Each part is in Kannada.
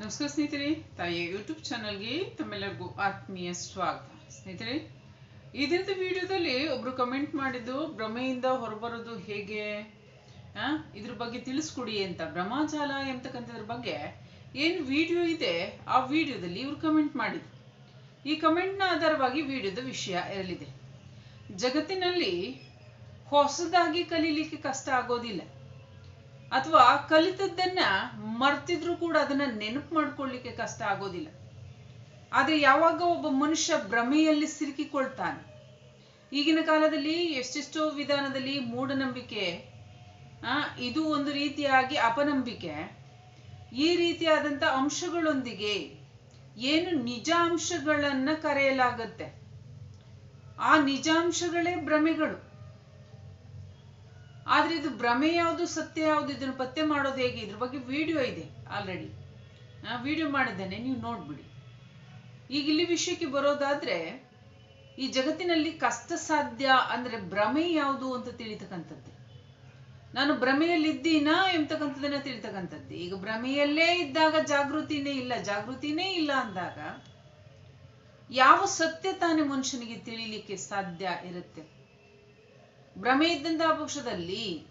ನಮಸ್ಕಾರ ಸ್ನೇಹಿತರೆ, ತಾಯಿಯ ಯೂಟ್ಯೂಬ್ ಚಾನಲ್ಗೆ ತಮ್ಮೆಲ್ಲರಿಗೂ ಆತ್ಮೀಯ ಸ್ವಾಗತ. ಸ್ನೇಹಿತರೆ, ಈ ದಿನದ ವಿಡಿಯೋದಲ್ಲಿ ಒಬ್ರು ಕಮೆಂಟ್ ಮಾಡಿದ್ದು, ಭ್ರಮೆಯಿಂದ ಹೊರಬರೋದು ಹೇಗೆ? ಇದ್ರ ಬಗ್ಗೆ ತಿಳಿಸ್ಕೊಡಿ ಅಂತ. ಭ್ರಮಾಜಾಲ ಎಂತಕ್ಕಂಥದ್ರ ಬಗ್ಗೆ ಏನು ವಿಡಿಯೋ ಇದೆ, ಆ ವಿಡಿಯೋದಲ್ಲಿ ಇವರು ಕಮೆಂಟ್ ಮಾಡಿದ್ರು. ಈ ಕಮೆಂಟ್ನ ಆಧಾರವಾಗಿ ವಿಡಿಯೋದ ವಿಷಯ ಇರಲಿದೆ. ಜಗತ್ತಿನಲ್ಲಿ ಹೊಸದಾಗಿ ಕಲೀಲಿಕ್ಕೆ ಕಷ್ಟ ಆಗೋದಿಲ್ಲ. ಅಥವಾ ಕಲಿತದ್ದನ್ನ ಮರ್ತಿದ್ರು ಕೂಡ ಅದನ್ನ ನೆನಪು ಮಾಡ್ಕೊಳ್ಳಿಕ್ಕೆ ಕಷ್ಟ ಆಗೋದಿಲ್ಲ. ಆದ್ರೆ ಯಾವಾಗ ಒಬ್ಬ ಮನುಷ್ಯ ಭ್ರಮೆಯಲ್ಲಿ ಸಿಲುಕಿಕೊಳ್ತಾನೆ? ಈಗಿನ ಕಾಲದಲ್ಲಿ ಎಷ್ಟೆಷ್ಟೋ ವಿಧಾನದಲ್ಲಿ ಮೂಢನಂಬಿಕೆ, ಆ, ಇದು ಒಂದು ರೀತಿಯಾಗಿ ಅಪನಂಬಿಕೆ. ಈ ರೀತಿಯಾದಂತ ಅಂಶಗಳೊಂದಿಗೆ ಏನು ನಿಜಾಂಶಗಳನ್ನ ಕರೆಯಲಾಗುತ್ತೆ? ಆ ನಿಜಾಂಶಗಳೇ ಭ್ರಮೆಗಳು. ಆದ್ರೆ ಇದು ಭ್ರಮೆ ಯಾವುದು, ಸತ್ಯ ಯಾವುದು, ಇದನ್ನು ಪತ್ತೆ ಮಾಡೋದು ಹೇಗೆ? ಇದ್ರ ಬಗ್ಗೆ ವಿಡಿಯೋ ಇದೆ ಆಲ್ರೆಡಿ ನಾ ವಿಡಿಯೋ ಮಾಡಿದ್ದೇನೆ, ನೀವು ನೋಡ್ಬಿಡಿ. ಈಗ ಇಲ್ಲಿ ವಿಷಯಕ್ಕೆ ಬರೋದಾದ್ರೆ, ಈ ಜಗತ್ತಿನಲ್ಲಿ ಕಷ್ಟ ಸಾಧ್ಯ ಅಂದ್ರೆ ಭ್ರಮೆ ಯಾವುದು ಅಂತ ತಿಳಿತಕ್ಕಂಥದ್ದು. ನಾನು ಭ್ರಮೆಯಲ್ಲಿದ್ದೀನಾ ಎಂಬತಕ್ಕಂಥದ್ದನ್ನ ತಿಳಿತಕ್ಕಂಥದ್ದು. ಈಗ ಭ್ರಮೆಯಲ್ಲೇ ಇದ್ದಾಗ ಜಾಗೃತಿನೇ ಇಲ್ಲ ಜಾಗೃತಿನೇ ಇಲ್ಲ ಅಂದಾಗ ಯಾವ ಸತ್ಯ ತಾನೇ ಮನುಷ್ಯನಿಗೆ ತಿಳಿಲಿಕ್ಕೆ ಸಾಧ್ಯ ಇರುತ್ತೆ? ಭ್ರಮೆ ಇದ್ದಂತಹ ಪಕ್ಷದಲ್ಲಿ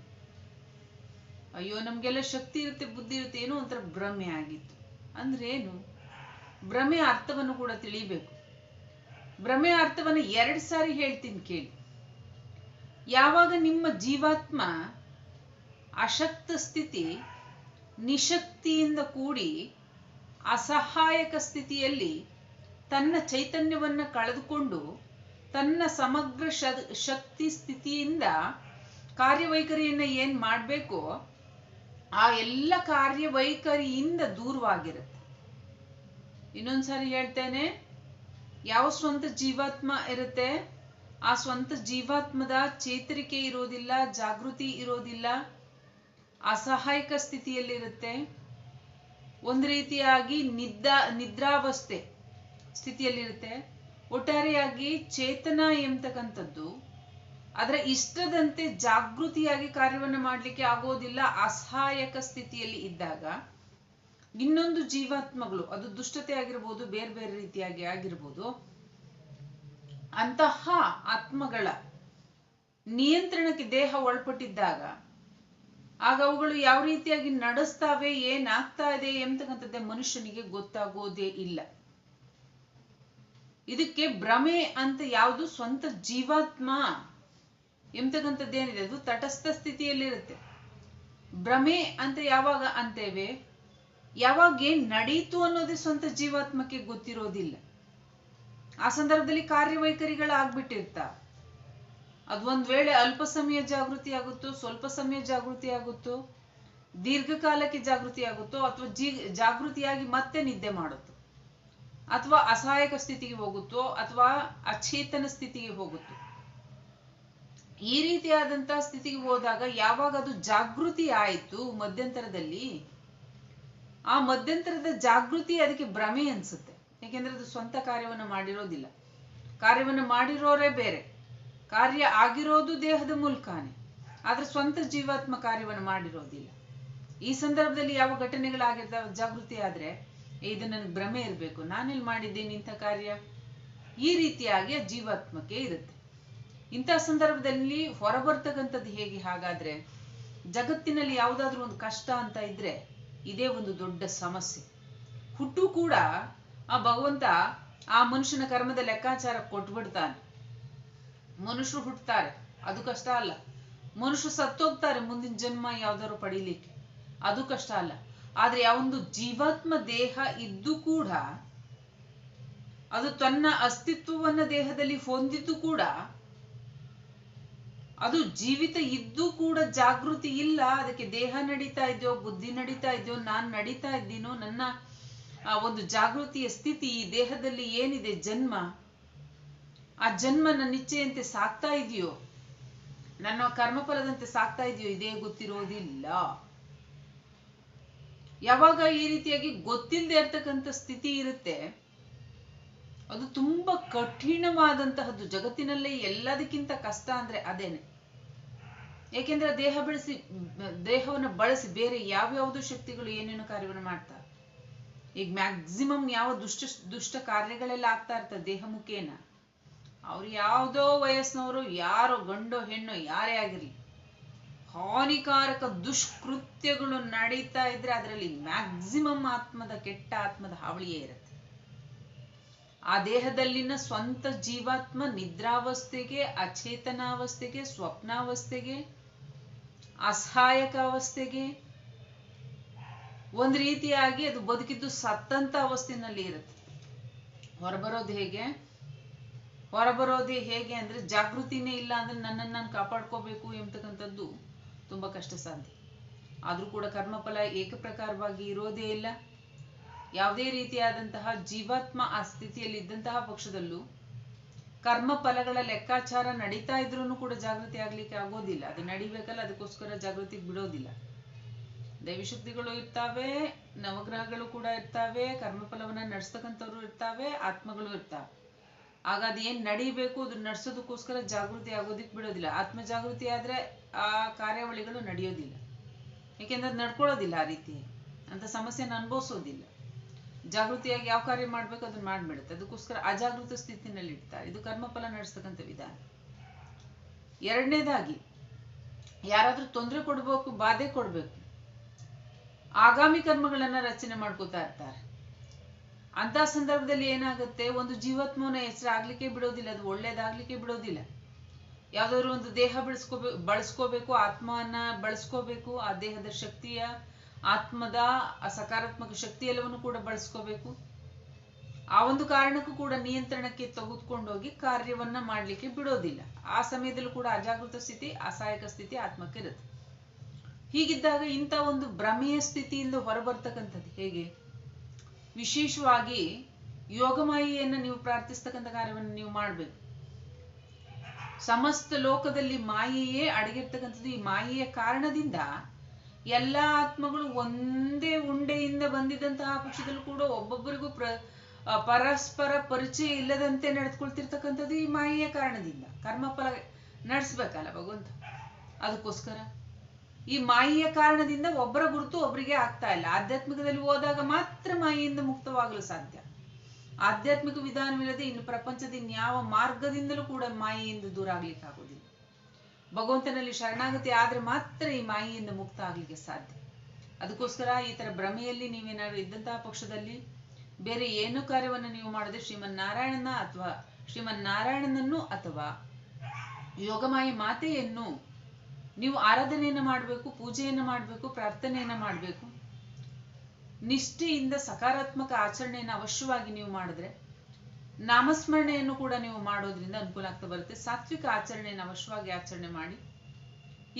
ಅಯ್ಯೋ, ನಮ್ಗೆಲ್ಲ ಶಕ್ತಿ ಇರುತ್ತೆ, ಬುದ್ಧಿ ಇರುತ್ತೆ, ಏನೋ ಒಂಥರ ಭ್ರಮೆ ಆಗಿತ್ತು. ಅಂದ್ರೆ ಏನು ಭ್ರಮೆ ಅರ್ಥವನ್ನು ಕೂಡ ತಿಳಿಬೇಕು. ಭ್ರಮೆ ಅರ್ಥವನ್ನು ಎರಡು ಸಾರಿ ಹೇಳ್ತೀನಿ ಕೇಳಿ. ಯಾವಾಗ ನಿಮ್ಮ ಜೀವಾತ್ಮ ಅಶಕ್ತ ಸ್ಥಿತಿ ನಿಶಕ್ತಿಯಿಂದ ಕೂಡಿ ಅಸಹಾಯಕ ಸ್ಥಿತಿಯಲ್ಲಿ ತನ್ನ ಚೈತನ್ಯವನ್ನ ಕಳೆದುಕೊಂಡು ತನ್ನ ಸಮಗ್ರ ಶಕ್ತಿ ಸ್ಥಿತಿಯಿಂದ ಕಾರ್ಯವೈಖರಿಯನ್ನು ಏನ್ ಮಾಡ್ಬೇಕೋ, ಆ ಎಲ್ಲ ಕಾರ್ಯವೈಖರಿಯಿಂದ ದೂರವಾಗಿರುತ್ತೆ. ಇನ್ನೊಂದ್ಸಾರಿ ಹೇಳ್ತೇನೆ, ಯಾವ ಸ್ವಂತ ಜೀವಾತ್ಮ ಇರುತ್ತೆ, ಆ ಸ್ವಂತ ಜೀವಾತ್ಮದ ಚೇತರಿಕೆ ಇರೋದಿಲ್ಲ, ಜಾಗೃತಿ ಇರೋದಿಲ್ಲ, ಅಸಹಾಯಕ ಸ್ಥಿತಿಯಲ್ಲಿರುತ್ತೆ. ಒಂದು ರೀತಿಯಾಗಿ ನಿದ್ದಾ, ನಿದ್ರಾವಸ್ಥೆ ಸ್ಥಿತಿಯಲ್ಲಿರುತ್ತೆ. ಒಟ್ಟಾರೆಯಾಗಿ ಚೇತನ ಎಂಬತಕ್ಕಂಥದ್ದು, ಅದರ ಇಷ್ಟದಂತೆ ಜಾಗೃತಿಯಾಗಿ ಕಾರ್ಯವನ್ನು ಮಾಡಲಿಕ್ಕೆ ಆಗೋದಿಲ್ಲ, ಅಸಹಾಯಕ ಸ್ಥಿತಿಯಲ್ಲಿ ಇದ್ದಾಗ ಇನ್ನೊಂದು ಜೀವಾತ್ಮಗಳು, ಅದು ದುಷ್ಟತೆ ಆಗಿರ್ಬೋದು, ಬೇರೆ ಬೇರೆ ರೀತಿಯಾಗಿ ಆಗಿರ್ಬೋದು, ಅಂತಹ ಆತ್ಮಗಳ ನಿಯಂತ್ರಣಕ್ಕೆ ದೇಹ ಒಳಪಟ್ಟಿದ್ದಾಗ ಆಗ ಅವುಗಳು ಯಾವ ರೀತಿಯಾಗಿ ನಡೆಸ್ತಾವೆ, ಏನಾಗ್ತಾ ಇದೆ ಎಂಬತಕ್ಕಂಥದ್ದೇ ಮನುಷ್ಯನಿಗೆ ಗೊತ್ತಾಗೋದೇ ಇಲ್ಲ. ಇದಕ್ಕೆ ಭ್ರಮೆ ಅಂತ ಯಾವುದು ಸ್ವಂತ ಜೀವಾತ್ಮ ಎಂಬತಕ್ಕಂಥದ್ದೇನಿದೆ ಅದು ತಟಸ್ಥ ಸ್ಥಿತಿಯಲ್ಲಿರುತ್ತೆ. ಭ್ರಮೆ ಅಂತ ಯಾವಾಗ ಅಂತೇವೆ? ಯಾವಾಗ ಏನ್ ನಡೀತು ಅನ್ನೋದೇ ಸ್ವಂತ ಜೀವಾತ್ಮಕ್ಕೆ ಗೊತ್ತಿರೋದಿಲ್ಲ. ಆ ಸಂದರ್ಭದಲ್ಲಿ ಕಾರ್ಯವೈಖರಿಗಳಾಗ್ಬಿಟ್ಟಿರ್ತಾವ ಅದು ಒಂದ್ ವೇಳೆ ಅಲ್ಪ ಸಮಯ ಜಾಗೃತಿ ಆಗುತ್ತೋ, ಸ್ವಲ್ಪ ಸಮಯ ಜಾಗೃತಿ ಆಗುತ್ತೋ, ದೀರ್ಘಕಾಲಕ್ಕೆ ಜಾಗೃತಿ ಆಗುತ್ತೋ ಅಥವಾ ಜೀ, ಜಾಗೃತಿಯಾಗಿ ಮತ್ತೆ ನಿದ್ದೆ ಮಾಡುತ್ತೋ ಅಥವಾ ಅಸಹಾಯಕ ಸ್ಥಿತಿಗೆ ಹೋಗುತ್ತೋ ಅಥವಾ ಅಚೇತನ ಸ್ಥಿತಿಗೆ ಹೋಗುತ್ತೋ. ಈ ರೀತಿಯಾದಂತಹ ಸ್ಥಿತಿಗೆ ಹೋದಾಗ ಯಾವಾಗ ಅದು ಜಾಗೃತಿ ಆಯಿತು ಮಧ್ಯಂತರದಲ್ಲಿ, ಆ ಮಧ್ಯಂತರದ ಜಾಗೃತಿ ಅದಕ್ಕೆ ಭ್ರಮೆ ಅನ್ಸುತ್ತೆ. ಯಾಕೆಂದ್ರೆ ಅದು ಸ್ವಂತ ಕಾರ್ಯವನ್ನು ಮಾಡಿರೋದಿಲ್ಲ. ಕಾರ್ಯವನ್ನು ಮಾಡಿರೋರೇ ಬೇರೆ. ಕಾರ್ಯ ಆಗಿರೋದು ದೇಹದ ಮೂಲಕಾನೆ. ಆದ್ರೆ ಸ್ವಂತ ಜೀವಾತ್ಮ ಕಾರ್ಯವನ್ನು ಮಾಡಿರೋದಿಲ್ಲ. ಈ ಸಂದರ್ಭದಲ್ಲಿ ಯಾವ ಘಟನೆಗಳಾಗಿರ್ತಾವ ಜಾಗೃತಿ ಆದ್ರೆ ಇದು ನನಗೆ ಭ್ರಮೆ ಇರಬೇಕು. ನಾನೆಲ್ಲಿ ಮಾಡಿದ್ದೇನೆ ಇಂಥ ಕಾರ್ಯ. ಈ ರೀತಿಯಾಗಿ ಜೀವಾತ್ಮಕ್ಕೆ ಇರುತ್ತೆ. ಇಂಥ ಸಂದರ್ಭದಲ್ಲಿ ಹೊರಬರ್ತಕ್ಕಂಥದ್ದು ಹೇಗೆ? ಹಾಗಾದ್ರೆ ಜಗತ್ತಿನಲ್ಲಿ ಯಾವುದಾದ್ರೂ ಒಂದು ಕಷ್ಟ ಅಂತ ಇದ್ರೆ ಇದೇ ಒಂದು ದೊಡ್ಡ ಸಮಸ್ಯೆ. ಹುಟ್ಟು ಕೂಡ ಆ ಭಗವಂತ ಆ ಮನುಷ್ಯನ ಕರ್ಮದ ಲೆಕ್ಕಾಚಾರ ಕೊಟ್ಬಿಡ್ತಾನೆ. ಮನುಷ್ಯರು ಹುಟ್ಟುತ್ತಾರೆ ಅದು ಕಷ್ಟ ಅಲ್ಲ. ಮನುಷ್ಯರು ಸತ್ತೋಗ್ತಾರೆ ಮುಂದಿನ ಜನ್ಮ ಯಾವ್ದಾದ್ರು ಪಡೀಲಿಕ್ಕೆ. ಅದು ಕಷ್ಟ ಅಲ್ಲ. ಆದ್ರೆ ಯಾವೊಂದು ಜೀವಾತ್ಮ ದೇಹ ಇದ್ದು ಕೂಡ, ಅದು ತನ್ನ ಅಸ್ತಿತ್ವವನ್ನ ದೇಹದಲ್ಲಿ ಹೊಂದಿದ್ದು ಕೂಡ, ಅದು ಜೀವಿತ ಇದ್ದು ಕೂಡ ಜಾಗೃತಿ ಇಲ್ಲ, ಅದಕ್ಕೆ ದೇಹ ನಡೀತಾ ಇದೆಯೋ, ಬುದ್ಧಿ ನಡೀತಾ ಇದೆಯೋ, ನಾನ್ ನಡೀತಾ ಇದ್ದೀನೋ, ನನ್ನ ಆ ಒಂದು ಜಾಗೃತಿಯ ಸ್ಥಿತಿ ಈ ದೇಹದಲ್ಲಿ ಏನಿದೆ, ಜನ್ಮ? ಆ ಜನ್ಮ ನನ್ನ ಇಚ್ಛೆಯಂತೆ ಸಾಕ್ತಾ ಇದೆಯೋ? ನನ್ನ ಕರ್ಮಫಲದಂತೆ ಸಾಕ್ತಾ ಇದೆಯೋ? ಇದೇ ಗೊತ್ತಿರೋದಿಲ್ಲ. ಯಾವಾಗ ಈ ರೀತಿಯಾಗಿ ಗೊತ್ತಿಲ್ಲದೆ ಇರ್ತಕ್ಕಂಥ ಸ್ಥಿತಿ ಇರುತ್ತೆ, ಅದು ತುಂಬಾ ಕಠಿಣವಾದಂತಹದ್ದು. ಜಗತ್ತಿನಲ್ಲೇ ಎಲ್ಲದಕ್ಕಿಂತ ಕಷ್ಟ ಅಂದ್ರೆ ಅದೇನೆ. ಏಕೆಂದ್ರೆ ದೇಹ ಬೆಳೆಸಿ, ದೇಹವನ್ನು ಬಳಸಿ ಬೇರೆ ಯಾವ್ಯಾವುದೋ ಶಕ್ತಿಗಳು ಏನೇನು ಕಾರ್ಯವನ್ನು ಮಾಡ್ತಾರೆ ಈಗ ಮ್ಯಾಕ್ಸಿಮಮ್ ಯಾವ ದುಷ್ಟ ದುಷ್ಟ ಕಾರ್ಯಗಳೆಲ್ಲ ಆಗ್ತಾ ಇರ್ತದೆ ದೇಹ ಮುಖೇನ? ಅವ್ರು ಯಾವುದೋ ವಯಸ್ಸಿನವರು, ಯಾರೋ ಗಂಡೋ ಹೆಣ್ಣೋ ಯಾರೇ ಆಗಿರಲಿ ಹಾನಿಕಾರಕ ದುಷ್ಕೃತ್ಯಗಳು ನಡೀತಾ ಇದ್ರೆ ಅದರಲ್ಲಿ ಮ್ಯಾಕ್ಸಿಮಮ್ ಆತ್ಮದ ಕೆಟ್ಟ ಆತ್ಮದ ಹಾವಳಿಯೇ ಇರುತ್ತೆ. ಆ ದೇಹದಲ್ಲಿನ ಸ್ವಂತ ಜೀವಾತ್ಮ ನಿದ್ರಾವಸ್ಥೆಗೆ, ಅಚೇತನಾವಸ್ಥೆಗೆ, ಸ್ವಪ್ನಾವಸ್ಥೆಗೆ ಅಸಹಾಯಕ ಅವಸ್ಥೆಗೆ ಒಂದು ರೀತಿಯಾಗಿ ಅದು ಬದುಕಿದ್ದು ಸತ್ತಂತ ಅವಸ್ಥೆನಲ್ಲಿ ಇರುತ್ತೆ. ಹೊರಬರೋದು ಹೇಗೆ? ಹೊರಬರೋದು ಹೇಗೆ ಅಂದ್ರೆ ಜಾಗೃತಿನೇ ಇಲ್ಲ ಅಂದ್ರೆ ನನ್ನನ್ನು ನಾನು ಕಾಪಾಡ್ಕೋಬೇಕು ಎಂಬತಕ್ಕಂಥದ್ದು ತುಂಬಾ ಕಷ್ಟ ಸಾಧ್ಯ. ಆದರೂ ಕೂಡ ಕರ್ಮಫಲ ಏಕಪ್ರಕಾರವಾಗಿ ಇರೋದೇ ಇಲ್ಲ. ಯಾವುದೇ ರೀತಿಯಾದಂತಹ ಜೀವಾತ್ಮ ಆ ಸ್ಥಿತಿಯಲ್ಲಿದ್ದಂತಹ ಪಕ್ಷದಲ್ಲೂ ಕರ್ಮ ಫಲಗಳ ಲೆಕ್ಕಾಚಾರ ನಡೀತಾ ಇದ್ರೂ ಕೂಡ ಜಾಗೃತಿ ಆಗ್ಲಿಕ್ಕೆ ಆಗೋದಿಲ್ಲ. ಅದು ನಡಿಬೇಕಲ್ಲ, ಅದಕ್ಕೋಸ್ಕರ ಜಾಗೃತಿ ಬಿಡೋದಿಲ್ಲ. ದೈವಶಕ್ತಿಗಳು ಇರ್ತಾವೆ, ನವಗ್ರಹಗಳು ಕೂಡ ಇರ್ತಾವೆ, ಕರ್ಮಫಲವನ್ನ ನಡೆಸ್ತಕ್ಕಂಥವ್ರು ಇರ್ತಾವೆ, ಆತ್ಮಗಳು ಇರ್ತಾವೆ. ಆಗ ಅದೇನ್ ನಡಿಬೇಕು ಅದನ್ನ ನಡ್ಸೋದಕ್ಕೋಸ್ಕರ ಜಾಗೃತಿ ಆಗೋದಿಕ್ ಬಿಡೋದಿಲ್ಲ. ಆತ್ಮ ಜಾಗೃತಿ ಆದ್ರೆ ಆ ಕಾರ್ಯಾವಳಿಗಳು ನಡೆಯೋದಿಲ್ಲ. ಯಾಕೆಂದ್ರೆ ಅದು ನಡ್ಕೊಳ್ಳೋದಿಲ್ಲ ಆ ರೀತಿ. ಅಂತ ಸಮಸ್ಯೆನ ಅನುಭವಿಸೋದಿಲ್ಲ. ಜಾಗೃತಿಯಾಗಿ ಯಾವ ಕಾರ್ಯ ಮಾಡ್ಬೇಕು ಅದನ್ನ ಮಾಡ್ಬಿಡುತ್ತೆ. ಅದಕ್ಕೋಸ್ಕರ ಅಜಾಗೃತ ಸ್ಥಿತಿನಲ್ಲಿ ಇಡ್ತಾರೆ ಇದು ಕರ್ಮಫಲ ನಡೆಸ್ತಕ್ಕಂಥ ವಿಧಾನ. ಎರಡನೇದಾಗಿ, ಯಾರಾದ್ರೂ ತೊಂದರೆ ಕೊಡ್ಬೇಕು, ಬಾಧೆ ಕೊಡ್ಬೇಕು, ಆಗಾಮಿ ಕರ್ಮಗಳನ್ನ ರಚನೆ ಮಾಡ್ಕೋತಾ ಇರ್ತಾರೆ. ಅಂತ ಸಂದರ್ಭದಲ್ಲಿ ಏನಾಗುತ್ತೆ? ಒಂದು ಜೀವಾತ್ಮನ ಹೆಸರು ಬಿಡೋದಿಲ್ಲ, ಅದು ಒಳ್ಳೇದಾಗ್ಲಿಕ್ಕೆ ಬಿಡೋದಿಲ್ಲ. ಯಾವ್ದಾದ್ರು ಒಂದು ದೇಹ ಬೆಳೆಸ್ಕೋಬೇಕು ಬಳಸ್ಕೋಬೇಕು ಆತ್ಮನ ಬಳಸ್ಕೋಬೇಕು, ಆ ದೇಹದ ಶಕ್ತಿಯ, ಆತ್ಮದ ಸಕಾರಾತ್ಮಕ ಶಕ್ತಿ ಎಲ್ಲವನ್ನು ಕೂಡ ಬಳಸ್ಕೋಬೇಕು. ಆ ಒಂದು ಕಾರಣಕ್ಕೂ ಕೂಡ ನಿಯಂತ್ರಣಕ್ಕೆ ತೆಗೆದುಕೊಂಡೋಗಿ ಕಾರ್ಯವನ್ನ ಮಾಡ್ಲಿಕ್ಕೆ ಬಿಡೋದಿಲ್ಲ. ಆ ಸಮಯದಲ್ಲೂ ಕೂಡ ಅಜಾಗೃತ ಸ್ಥಿತಿ, ಅಸಹಾಯಕ ಸ್ಥಿತಿ ಆತ್ಮಕ್ಕೆ ಇರುತ್ತೆ. ಹೀಗಿದ್ದಾಗ ಇಂಥ ಒಂದು ಭ್ರಮೆಯ ಸ್ಥಿತಿಯಿಂದ ಹೊರಬರ್ತಕ್ಕಂಥದ್ದು ಹೇಗೆ? ವಿಶೇಷವಾಗಿ ಯೋಗಮಾಯಿಯನ್ನು ನೀವು ಪ್ರಾರ್ಥಿಸ್ತಕ್ಕಂಥ ಕಾರ್ಯವನ್ನು ನೀವು ಮಾಡಬೇಕು. ಸಮಸ್ತ ಲೋಕದಲ್ಲಿ ಮಾಯೆಯೇ ಅಡಗಿರ್ತಕ್ಕಂಥದ್ದು ಈ ಮಾಯೆಯ ಕಾರಣದಿಂದ ಎಲ್ಲ ಆತ್ಮಗಳು ಒಂದೇ ಉಂಡೆಯಿಂದ ಬಂದಿದ್ದಂತಹ ಪಕ್ಷದಲ್ಲೂ ಕೂಡ ಒಬ್ಬೊಬ್ಬರಿಗೂ ಪ್ರ ಪರಸ್ಪರ ಪರಿಚಯ ಇಲ್ಲದಂತೆ ನಡೆದುಕೊಳ್ತಿರ್ತಕ್ಕಂಥದ್ದು ಈ ಮಾಯೆಯ ಕಾರಣದಿಂದ. ಕರ್ಮಫಲ ನಡೆಸ್ಬೇಕಲ್ಲ ಭಗವಂತ. ಅದಕ್ಕೋಸ್ಕರ ಈ ಮಾಯೆಯ ಕಾರಣದಿಂದ ಒಬ್ಬರ ಗುರುತು ಒಬ್ಬರಿಗೆ ಆಗ್ತಾ ಇಲ್ಲ. ಆಧ್ಯಾತ್ಮಿಕದಲ್ಲಿ ಹೋದಾಗ ಮಾತ್ರ ಮಾಯೆಯಿಂದ ಮುಕ್ತವಾಗಲು ಸಾಧ್ಯ. ಆಧ್ಯಾತ್ಮಿಕ ವಿಧಾನವಿಲ್ಲದೆ ಇನ್ನು ಪ್ರಪಂಚದ ಇನ್ಯಾವ ಮಾರ್ಗದಿಂದಲೂ ಕೂಡ ಮಾಯೆಯಿಂದ ದೂರ ಆಗ್ಲಿಕ್ಕೆ ಆಗೋದಿಲ್ಲ ಭಗವಂತನಲ್ಲಿ ಶರಣಾಗತಿ ಆದ್ರೆ ಮಾತ್ರ ಈ ಮಾಯೆಯಿಂದ ಮುಕ್ತ ಆಗ್ಲಿಕ್ಕೆ ಸಾಧ್ಯ. ಅದಕ್ಕೋಸ್ಕರ ಈ ತರ ಭ್ರಮೆಯಲ್ಲಿ ನೀವೇನಾದ್ರು ಇದ್ದಂತಹ ಪಕ್ಷದಲ್ಲಿ ಬೇರೆ ಏನು ಕಾರ್ಯವನ್ನು ನೀವು ಮಾಡದೆ ಶ್ರೀಮನ್ ನಾರಾಯಣನ ಅಥವಾ ಶ್ರೀಮನ್ ನಾರಾಯಣನನ್ನು ಅಥವಾ ಯೋಗಮಾಯಿ ಮಾತೆಯನ್ನು ನೀವು ಆರಾಧನೆಯನ್ನು ಮಾಡಬೇಕು, ಪೂಜೆಯನ್ನು ಮಾಡಬೇಕು, ಪ್ರಾರ್ಥನೆಯನ್ನ ಮಾಡಬೇಕು. ನಿಷ್ಠೆಯಿಂದ ಸಕಾರಾತ್ಮಕ ಆಚರಣೆಯನ್ನು ಅವಶ್ಯವಾಗಿ ನೀವು ಮಾಡಿದ್ರೆ, ನಾಮಸ್ಮರಣೆಯನ್ನು ಕೂಡ ನೀವು ಮಾಡೋದ್ರಿಂದ ಅನುಕೂಲ ಆಗ್ತಾ ಬರುತ್ತೆ. ಸಾತ್ವಿಕ ಆಚರಣೆಯನ್ನು ಅವಶ್ಯವಾಗಿ ಆಚರಣೆ ಮಾಡಿ,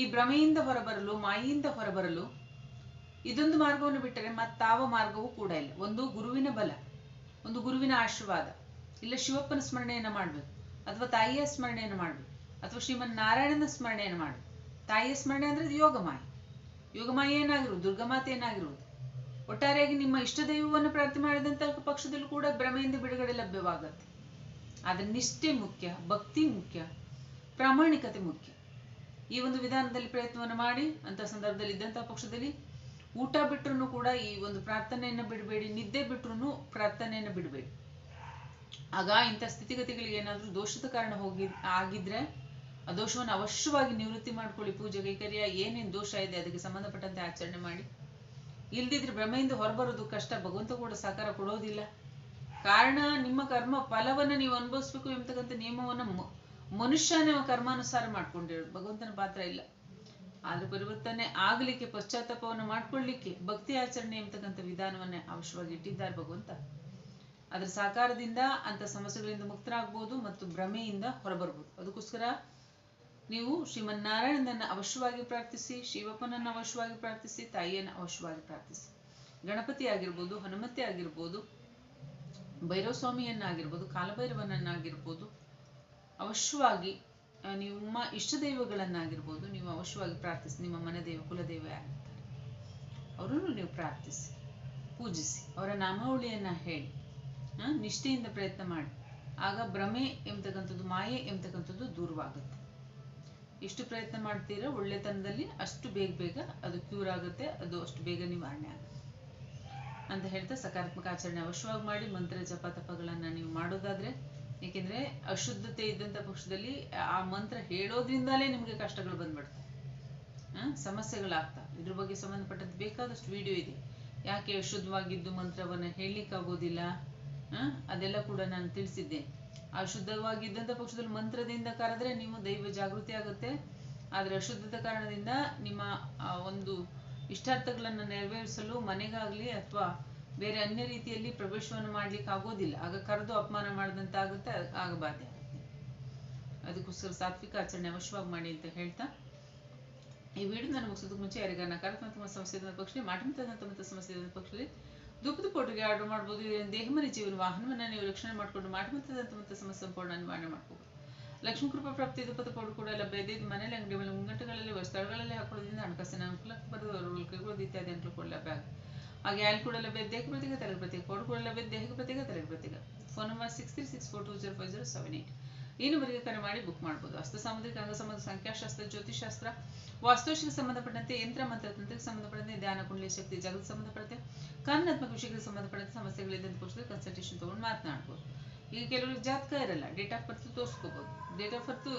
ಈ ಭ್ರಮೆಯಿಂದ ಹೊರಬರಲು, ಮಾಯಿಯಿಂದ ಹೊರಬರಲು, ಇದೊಂದು ಮಾರ್ಗವನ್ನು ಬಿಟ್ಟರೆ ಮತ್ತಾವ ಮಾರ್ಗವೂ ಕೂಡ ಇಲ್ಲ. ಒಂದು ಗುರುವಿನ ಬಲ, ಒಂದು ಗುರುವಿನ ಆಶೀರ್ವಾದ, ಇಲ್ಲ ಶಿವಪ್ಪನ ಸ್ಮರಣೆಯನ್ನು ಮಾಡಬೇಕು, ಅಥವಾ ತಾಯಿಯ ಸ್ಮರಣೆಯನ್ನು ಮಾಡಬೇಕು, ಅಥವಾ ಶ್ರೀಮನ್ ನಾರಾಯಣನ ಸ್ಮರಣೆಯನ್ನು ಮಾಡ್ಬೇಕು. ತಾಯಿಯ ಸ್ಮರಣೆ ಅಂದ್ರೆ ಅದು ಯೋಗಮಾಯಿ ಯೋಗಮಾಯಿ ಏನಾಗಿರು ದುರ್ಗಮಾತೆ ಏನಾಗಿರುವುದು ಒಟ್ಟಾರೆಯಾಗಿ ನಿಮ್ಮ ಇಷ್ಟ ದೈವವನ್ನು ಪ್ರಾರ್ಥನೆ ಮಾಡಿದಂತ ಪಕ್ಷದಲ್ಲೂ ಕೂಡ ಭ್ರಮೆಯಿಂದ ಬಿಡುಗಡೆ ಲಭ್ಯವಾಗುತ್ತೆ. ಆದ್ರೆ ನಿಷ್ಠೆ ಮುಖ್ಯ, ಭಕ್ತಿ ಮುಖ್ಯ, ಪ್ರಾಮಾಣಿಕತೆ ಮುಖ್ಯ. ಈ ಒಂದು ವಿಧಾನದಲ್ಲಿ ಪ್ರಯತ್ನವನ್ನು ಮಾಡಿ ಅಂತ ಸಂದರ್ಭದಲ್ಲಿ ಇದ್ದಂತ ಪಕ್ಷದಲ್ಲಿ ಊಟ ಬಿಟ್ಟರು ಕೂಡ ಈ ಒಂದು ಪ್ರಾರ್ಥನೆಯನ್ನು ಬಿಡಬೇಡಿ, ನಿದ್ದೆ ಬಿಟ್ಟರು ಪ್ರಾರ್ಥನೆಯನ್ನು ಬಿಡಬೇಡಿ. ಆಗ ಇಂಥ ಸ್ಥಿತಿಗತಿಗಳಿಗೆ ಏನಾದ್ರೂ ದೋಷದ ಕಾರಣ ಹೋಗಿ, ಆಗಿದ್ರೆ ಆ ದೋಷವನ್ನು ಅವಶ್ಯವಾಗಿ ನಿವೃತ್ತಿ ಮಾಡ್ಕೊಳ್ಳಿ. ಪೂಜೆ ಕೈಕರ್ಯ, ಏನೇನು ದೋಷ ಇದೆ ಅದಕ್ಕೆ ಸಂಬಂಧಪಟ್ಟಂತೆ ಆಚರಣೆ ಮಾಡಿ. ಇಲ್ದಿದ್ರೆ ಭ್ರಮೆಯಿಂದ ಹೊರಬರೋದು ಕಷ್ಟ. ಭಗವಂತ ಕೂಡ ಸಹಕಾರ ಕೊಡೋದಿಲ್ಲ. ಕಾರಣ ನಿಮ್ಮ ಕರ್ಮ ಫಲವನ್ನ ನೀವು ಅನುಭವಿಸ್ಬೇಕು ಎಂಬತಕ್ಕಂಥ ನಿಯಮವನ್ನ ಮನುಷ್ಯನೇ ಕರ್ಮಾನುಸಾರ ಮಾಡ್ಕೊಂಡಿರೋದು ಭಗವಂತನ ಪಾತ್ರ ಇಲ್ಲ. ಆದ್ರೆ ಪರಿವರ್ತನೆ ಆಗ್ಲಿಕ್ಕೆ, ಪಶ್ಚಾತ್ತಾಪವನ್ನು ಮಾಡ್ಕೊಳ್ಳಿಕ್ಕೆ ಭಕ್ತಿ ಆಚರಣೆ ಎಂಬತಕ್ಕಂಥ ವಿಧಾನವನ್ನೇ ಅವಶ್ಯವಾಗಿ ಇಟ್ಟಿದ್ದಾರೆ ಭಗವಂತ. ಅದ್ರ ಸಾಕಾರದಿಂದ ಅಂತ ಸಮಸ್ಯೆಗಳಿಂದ ಮುಕ್ತರಾಗ್ಬೋದು ಮತ್ತು ಭ್ರಮೆಯಿಂದ ಹೊರಬರ್ಬೋದು. ಅದಕ್ಕೋಸ್ಕರ ನೀವು ಶ್ರೀಮನ್ನಾರಾಯಣನನ್ನು ಅವಶ್ಯವಾಗಿ ಪ್ರಾರ್ಥಿಸಿ, ಶಿವಪ್ಪನನ್ನ ಅವಶ್ಯವಾಗಿ ಪ್ರಾರ್ಥಿಸಿ, ತಾಯಿಯನ್ನ ಅವಶ್ಯವಾಗಿ ಪ್ರಾರ್ಥಿಸಿ. ಗಣಪತಿ ಆಗಿರ್ಬೋದು, ಹನುಮತಿ ಆಗಿರ್ಬೋದು ಭೈರವ ಸ್ವಾಮಿಯನ್ನಾಗಿರ್ಬೋದು ಕಾಲಭೈರವನನ್ನಾಗಿರ್ಬೋದು, ಅವಶ್ಯವಾಗಿ ನಿಮ್ಮ ಇಷ್ಟ ದೈವಗಳನ್ನಾಗಿರ್ಬೋದು, ನೀವು ಅವಶ್ಯವಾಗಿ ಪ್ರಾರ್ಥಿಸಿ. ನಿಮ್ಮ ಮನೆದೇವ ಕುಲದೇವ ಆಗಿರ್ತಾರೆ. ಅವರನ್ನು ನೀವು ಪ್ರಾರ್ಥಿಸಿ, ಪೂಜಿಸಿ, ಅವರ ನಾಮಾವಳಿಯನ್ನ ಹೇಳಿ ನಿಷ್ಠೆಯಿಂದ ಪ್ರಯತ್ನ ಮಾಡಿ. ಆಗ ಭ್ರಮೆ ಎಂಬತಕ್ಕಂಥದ್ದು, ಮಾಯೆ ಎಂಬತಕ್ಕಂಥದ್ದು ದೂರವಾಗುತ್ತೆ. ಎಷ್ಟು ಪ್ರಯತ್ನ ಮಾಡ್ತೀರಾ? ಒಳ್ಳೆತನದಲ್ಲಿ ಅಷ್ಟು ಬೇಗ ಬೇಗ ಅದು ಕ್ಯೂರ್ ಆಗುತ್ತೆ ಅದು ಅಷ್ಟು ಬೇಗ ನಿವಾರಣೆ ಆಗುತ್ತೆ. ಅಂತ ಹೇಳ್ತಾ ಸಕಾರಾತ್ಮಕ ಆಚರಣೆ ಅವಶ್ಯವಾಗಿ ಮಾಡಿ ಮಂತ್ರ ಜಪ ತಪಗಳನ್ನ ನೀವು ಮಾಡೋದಾದ್ರೆ ಏಕೆಂದ್ರೆ ಅಶುದ್ಧತೆ ಇದ್ದಂತ ಪಕ್ಷದಲ್ಲಿ ಆ ಮಂತ್ರ ಹೇಳೋದ್ರಿಂದಲೇ ನಿಮ್ಗೆ ಕಷ್ಟಗಳು ಬಂದ್ಬಿಡ್ತವೆ ಸಮಸ್ಯೆಗಳಾಗ್ತಾ ಇದ್ರ ಬಗ್ಗೆ ಸಂಬಂಧಪಟ್ಟಂತೆ ಬೇಕಾದಷ್ಟು ವಿಡಿಯೋ ಇದೆ. ಯಾಕೆ ಅಶುದ್ಧವಾಗಿದ್ದು ಮಂತ್ರವನ್ನ ಹೇಳಲಿಕ್ಕಾಗೋದಿಲ್ಲ? ಆ, ಅದೆಲ್ಲ ಕೂಡ ನಾನು ತಿಳಿಸಿದ್ದೆ. ಅಶುದ್ಧವಾಗಿದ್ದಂಥ ಪಕ್ಷದಲ್ಲಿ ಮಂತ್ರದಿಂದ ಕರೆದ್ರೆ ನೀವು ದೈವ ಜಾಗೃತಿ ಆಗುತ್ತೆ. ಆದ್ರೆ ಅಶುದ್ಧದ ಕಾರಣದಿಂದ ನಿಮ್ಮ ಒಂದು ಇಷ್ಟಾರ್ಥಗಳನ್ನ ನೆರವೇರಿಸಲು ಮನೆಗಾಗ್ಲಿ ಅಥವಾ ಬೇರೆ ಅನ್ಯ ರೀತಿಯಲ್ಲಿ ಪ್ರವೇಶವನ್ನು ಮಾಡ್ಲಿಕ್ಕೆ ಆಗೋದಿಲ್ಲ. ಆಗ ಕರೆದು ಅಪಮಾನ ಮಾಡಿದಂತಾಗುತ್ತೆ, ಆಗ ಬಾಧೆ ಆಗುತ್ತೆ ಅದಕ್ಕೋಸ್ಕರ ಸಾತ್ವಿಕ ಆಚರಣೆ ಅವಶ್ಯವಾಗಿ ಮಾಡಿ ಅಂತ ಹೇಳ್ತಾ. ಈ ವಿಡಿಯೋ ನಾನು ಮುಗಿಸೋದಕ್ಕೆ ಮುಂಚೆ ಯಾರಿಗಾರ ನಕಾರಾತ್ಮಕ ಸಮಸ್ಯೆ ಪಕ್ಷದಲ್ಲಿ ಮಾಡಿರ್ತಕ್ಕಂಥ ಸಮಸ್ಯೆ ಪಕ್ಷದಲ್ಲಿ ದುಪ್ಪದ ಪೋಟಿಗೆ ಆರ್ಡರ್ ಮಾಡ್ಬೋದು. ಇದರಿಂದ ದೇಹಮನಿ ಜೀವನ, ವಾಹನವನ್ನ ನೀವು ರಕ್ಷಣೆ ಮಾಡಿಕೊಂಡು ಮಾಟಮತದಂತ ಮತ್ತು ಸಮಸ್ಯೆ ಸಂಪೂರ್ಣ ನಿವಾರಣೆ ಮಾಡ್ಕೋಬಹುದು ಲಕ್ಷ್ಮೀ ಕೃಪಾ ಪ್ರಾಪ್ತಿ ದುಪ್ಪದ ಪೌಡರ್ ಕೂಡ ಲಭ್ಯ ಇದೆ ಮನೆಯಲ್ಲಿ, ಅಂಗಡಿ ಮೇಲೆ, ಮುಂಗಟ್ಟುಗಳಲ್ಲಿ ಸ್ಥಳಗಳಲ್ಲಿ ಹಾಕೋದ್ರಿಂದ ಹಣಕಾಸಿನ ಅನುಕೂಲ ಬರೋದು ಕೈಗೊಳ್ಳೋದು ಇತ್ಯಾದಿ ಅನುಕೂಲ ಕೂಡ ಲಭ್ಯ ಹಾಗೆ ಆಲ್ ಕೂಡ ಲಭ್ಯ, ದೇಹ ಪ್ರತಿಗ, ತಲೆಗೆ ಪ್ರತಿಗೆ ಪೌಡರ್ ಕೂಡ ಲಭ್ಯ ದೇಹಕ್ಕೆ ಪ್ರತಿಗೆ, ತಲೆಗೆ ಪ್ರತಿಗೆ. Phone number six three six four two zero five zero seven eight ಈ ನಂಬರ್ಗೆ ಕರೆ ಮಾಡಿ ಬುಕ್ ಮಾಡ್ಬೋದು. ಹಸ್ತ ಸಾಮುದ್ರಿಕ ಅಂಗ ಸಂಬಂಧ, ಸಂಖ್ಯಾಶಾಸ್ತ್ರ ಜ್ಯೋತಿಷಾಸ್ತ್ರ ವಾಸ್ತುಶಿಗೆ ಸಂಬಂಧಪಟ್ಟಂತೆ, ಯಂತ್ರ ಮಂತ್ರ ತಂತ್ರಕ್ಕೆ ಸಂಬಂಧಪಟ್ಟಂತೆ, ಧ್ಯಾನ ಕುಂಡಲಿ ಶಕ್ತಿ ಜಗತ್ ಸಂಬಂಧಪಟ್ಟಂತೆ ಕಾನೂನಾತ್ಮಕ ವಿಷಯಗಳಿಗೆ ಸಂಬಂಧಪಟ್ಟಂತೆ ಸಮಸ್ಯೆಗಳಿದ್ದಂತ ಪುಸ್ತಕ ಕನ್ಸಲ್ಟೇಷನ್ ತಗೊಂಡು ಮಾತನಾಡ್ಬೋದು. ಈಗ ಕೆಲವರಿಗೆ ಜಾತಕ ಇರಲ್ಲ ಡೇಟ್ ಆಫ್ ಬರ್ತ್ ತೋರಿಸ್ಕೋಬಹುದು ಡೇಟ್ ಆಫ್ ಬರ್ತ್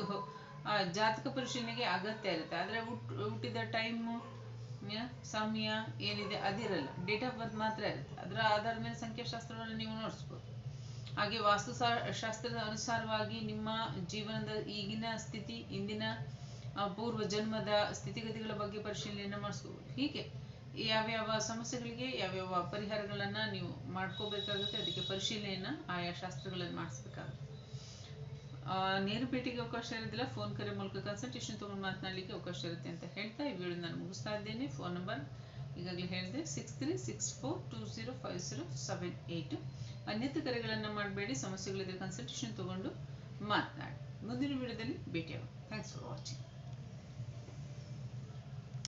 ಜಾತಕ ಪರಿಶೀಲನೆಗೆ ಅಗತ್ಯ ಇರುತ್ತೆ. ಆದ್ರೆ ಹುಟ್, ಹುಟ್ಟಿದ ಟೈಮು ಸಮಯ ಏನಿದೆ ಅದಿರಲ್ಲ. ಡೇಟ್ ಆಫ್ ಬರ್ತ್ ಮಾತ್ರ ಇರುತ್ತೆ. ಅದರ ಆಧಾರದ ಮೇಲೆ ಸಂಖ್ಯಾಶಾಸ್ತ್ರವನ್ನು ನೀವು ನೋಡಿಸ್ಬೋದು. ಹಾಗೆ ವಾಸ್ತು ಶಾಸ್ತ್ರದ ಅನುಸಾರವಾಗಿ ನಿಮ್ಮ ಜೀವನದ ಈಗಿನ ಸ್ಥಿತಿ, ಇಂದಿನ ಪೂರ್ವ ಜನ್ಮದ ಸ್ಥಿತಿಗತಿಗಳ ಬಗ್ಗೆ ಪರಿಶೀಲನೆಯನ್ನು ಮಾಡಿಸ್ಕೋಬಹುದು ಹೀಗೆ ಯಾವ್ಯಾವ ಸಮಸ್ಯೆಗಳಿಗೆ ಯಾವ್ಯಾವ ಪರಿಹಾರಗಳನ್ನ ನೀವು ಮಾಡ್ಕೋಬೇಕಾಗುತ್ತೆ ಅದಕ್ಕೆ ಪರಿಶೀಲನೆಯನ್ನ ಆಯಾ ಶಾಸ್ತ್ರಗಳನ್ನು ಮಾಡಿಸ್ಬೇಕಾಗುತ್ತೆ. ನೇರ ಭೇಟಿಗೆ ಅವಕಾಶ ಇರೋದಿಲ್ಲ ಫೋನ್ ಕರೆ ಮೂಲಕ ಕನ್ಸಲ್ಟೇಷನ್ ತಗೊಂಡು ಮಾತನಾಡಲಿಕ್ಕೆ ಅವಕಾಶ ಇರುತ್ತೆ ಅಂತ ಹೇಳ್ತಾ ಈ ವಿಡಿಯೋ ನಾನು ಮುಗಿಸ್ತಾ ಇದ್ದೇನೆ. ಫೋನ್ ನಂಬರ್ ಈಗಾಗಲೇ ಹೇಳಿದೆ six three six four two zero five zero seven eight ಅನ್ಯಥ ಕರೆಗಳನ್ನು ಮಾಡಬೇಡಿ ಸಮಸ್ಯೆಗಳಿದ್ರೆ ಕನ್ಸಲ್ಟೇಷನ್ ತಗೊಂಡು ಮಾತನಾಡಿ. ಮುಂದಿನ ವಿಡಿಯೋದಲ್ಲಿ ಭೇಟಿಯಾಗೋಣ. Thanks for watching